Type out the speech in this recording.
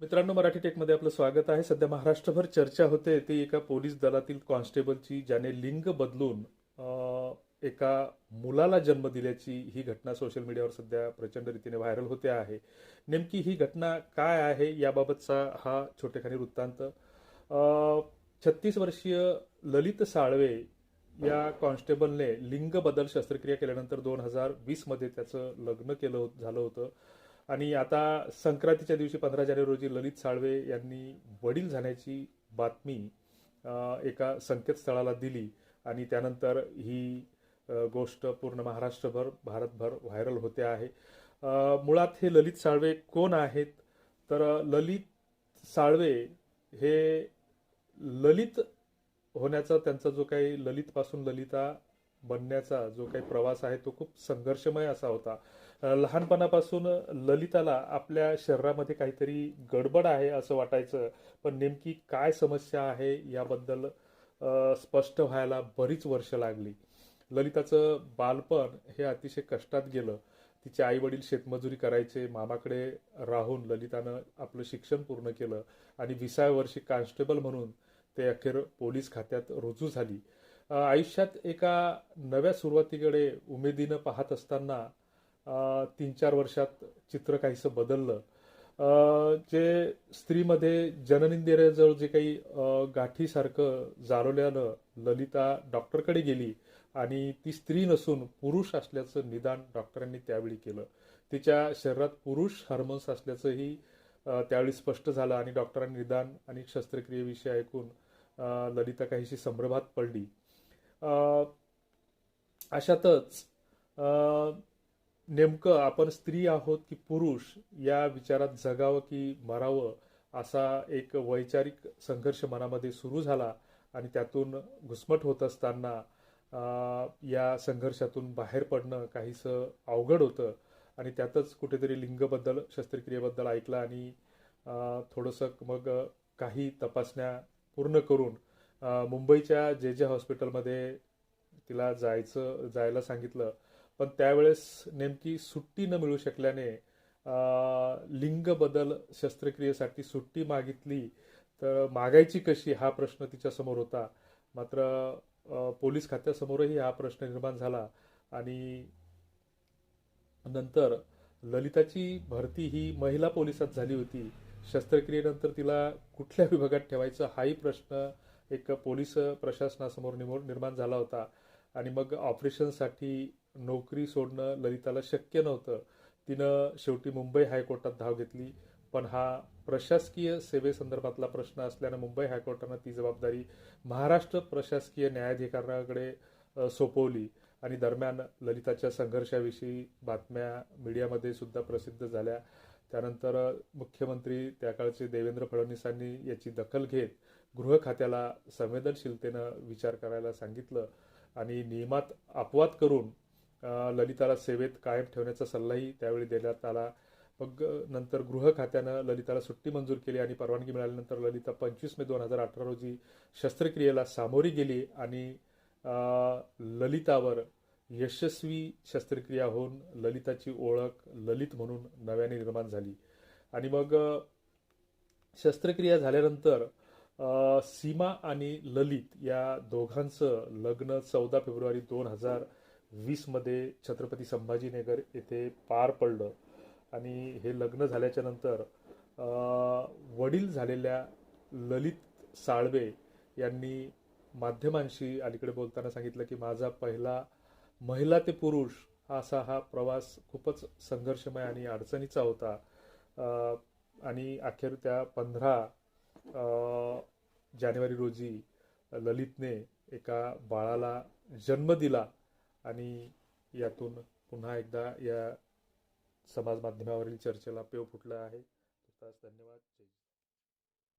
मित्रांनो मराठी टेकमध्ये आपलं स्वागत आहे. सध्या महाराष्ट्रभर चर्चा होते. ती एका पोलीस दलातील कॉन्स्टेबलची ज्याने लिंग बदलून एका मुलाला जन्म दिल्याची ही घटना सोशल मीडियावर सध्या प्रचंड रीतीने व्हायरल होते आहे. नेमकी ही घटना काय आहे याबाबतचा हा छोटेखानी वृत्तांत. छत्तीस वर्षीय ललित साळवे या कॉन्स्टेबलने लिंग बदल शस्त्रक्रिया केल्यानंतर दोन हजार वीसमध्ये त्याचं लग्न केलं झालं होतं. आणि आता संक्रांतीच्या दिवशी पंधरा जानेवारी रोजी ललित साळवे यांनी वडील झाल्याची बातमी एका संकेतस्थळाला दिली आणि त्यानंतर ही गोष्ट पूर्ण महाराष्ट्रभर भारतभर व्हायरल होते आहे. मुळात हे ललित साळवे कोण आहेत? तर ललित साळवे हे ललित होण्याचा त्यांचा जो काही ललितपासून ललिता बनण्याचा जो काही प्रवास आहे तो खूप संघर्षमय असा होता. लहानपणापासून ललिताला आपल्या शरीरामध्ये काहीतरी गडबड आहे असं वाटायचं. पण नेमकी काय समस्या आहे याबद्दल स्पष्ट व्हायला बरीच वर्ष लागली. ललिताचं बालपण हे अतिशय कष्टात गेलं. तिचे आई वडील शेतमजुरी करायचे मामाकडे राहून ललितानं आपलं शिक्षण पूर्ण केलं आणि विसाव्या वर्षी कॉन्स्टेबल म्हणून ते अखेर पोलीस खात्यात रुजू झाली. आयुष्यात एका नव्या सुरुवातीकडे उमेदीनं पाहत असताना तीन चार वर्षात चित्र काहीसं बदललं. जे स्त्रीमध्ये जननिंदेजवळ जे काही गाठीसारखं जाळवल्यानं ललिता डॉक्टरकडे गेली आणि ती स्त्री नसून पुरुष असल्याचं निदान डॉक्टरांनी त्यावेळी केलं. तिच्या शरीरात पुरुष हार्मोन्स असल्याचंही त्यावेळी स्पष्ट झालं आणि डॉक्टरांनी निदान आणि शस्त्रक्रियेविषयी ऐकून ललिता काहीशी संभ्रमात पडली. अशातच नेमकं आपण स्त्री आहोत की पुरुष या विचारात जगावं की मरावं असा एक वैचारिक संघर्ष मनामध्ये सुरू झाला आणि त्यातून घुसमट होत असताना या संघर्षातून बाहेर पडणं काहीसं अवघड होतं. आणि त्यातच कुठेतरी लिंगबद्दल शस्त्रक्रियेबद्दल ऐकलं आणि थोडंसं मग काही तपासण्या पूर्ण करून मुंबईच्या जे जे हॉस्पिटलमध्ये तिला जायचं जायला सांगितलं पण त्यावेळेस नेमकी सुट्टी न मिळू शकल्याने लिंग बदल शस्त्रक्रियेसाठी सुट्टी मागितली तर मागायची कशी हा प्रश्न तिच्यासमोर होता. मात्र पोलीस खात्यासमोरही हा प्रश्न निर्माण झाला आणि नंतर ललिताची भरती ही महिला पोलिसात झाली होती. शस्त्रक्रियेनंतर तिला कुठल्या विभागात ठेवायचं हाही प्रश्न एक पोलीस प्रशासनासमोर निमो- निर्माण झाला होता. आणि मग ऑपरेशनसाठी नोकरी सोडणं ललिताला शक्य नव्हतं. तिनं शेवटी मुंबई हायकोर्टात धाव घेतली. पण हा प्रशासकीय सेवेसंदर्भातला प्रश्न असल्यानं मुंबई हायकोर्टानं ती जबाबदारी महाराष्ट्र प्रशासकीय न्यायाधिकरणाकडे सोपवली. आणि दरम्यान ललिताच्या संघर्षाविषयी बातम्या मीडियामध्ये सुद्धा प्रसिद्ध झाल्या. त्यानंतर मुख्यमंत्री त्या काळचे देवेंद्र फडणवीसांनी याची दखल घेत गृह खात्याला संवेदनशीलतेनं विचार करायला सांगितलं आणि नियमात अपवाद करून ललिताला सेवेत कायम ठेवण्याचा सल्लाही त्यावेळी देण्यात आला. मग नंतर गृह खात्यानं ललिताला सुट्टी मंजूर केली आणि परवानगी मिळाल्यानंतर ललिता पंचवीस मे दोन हजार अठरा रोजी शस्त्रक्रियेला सामोरी गेली आणि ललितावर यशस्वी शस्त्रक्रिया होऊन ललिताची ओळख ललित म्हणून नव्याने निर्माण झाली. आणि मग शस्त्रक्रिया झाल्यानंतर सीमा आणि ललित या दोघांचं लग्न चौदा फेब्रुवारी दोन हजार वीसमध्ये छत्रपती संभाजीनगर येथे पार पडलं. आणि हे लग्न झाल्याच्यानंतर वडील झालेल्या ललित साळवे यांनी माध्यमांशी अलीकडे बोलताना सांगितलं की माझा पहिला महिला ते पुरुष असा हा प्रवास खूपच संघर्षमय आणि अडचणीचा होता. आणि अखेर त्या पंधरा जानेवारी रोजी ललितने एका बाळाला जन्म दिला आणि यातून पुन्हा एकदा या समाज माध्यमावरील चर्चेला पेव फुटला आहे. धन्यवाद.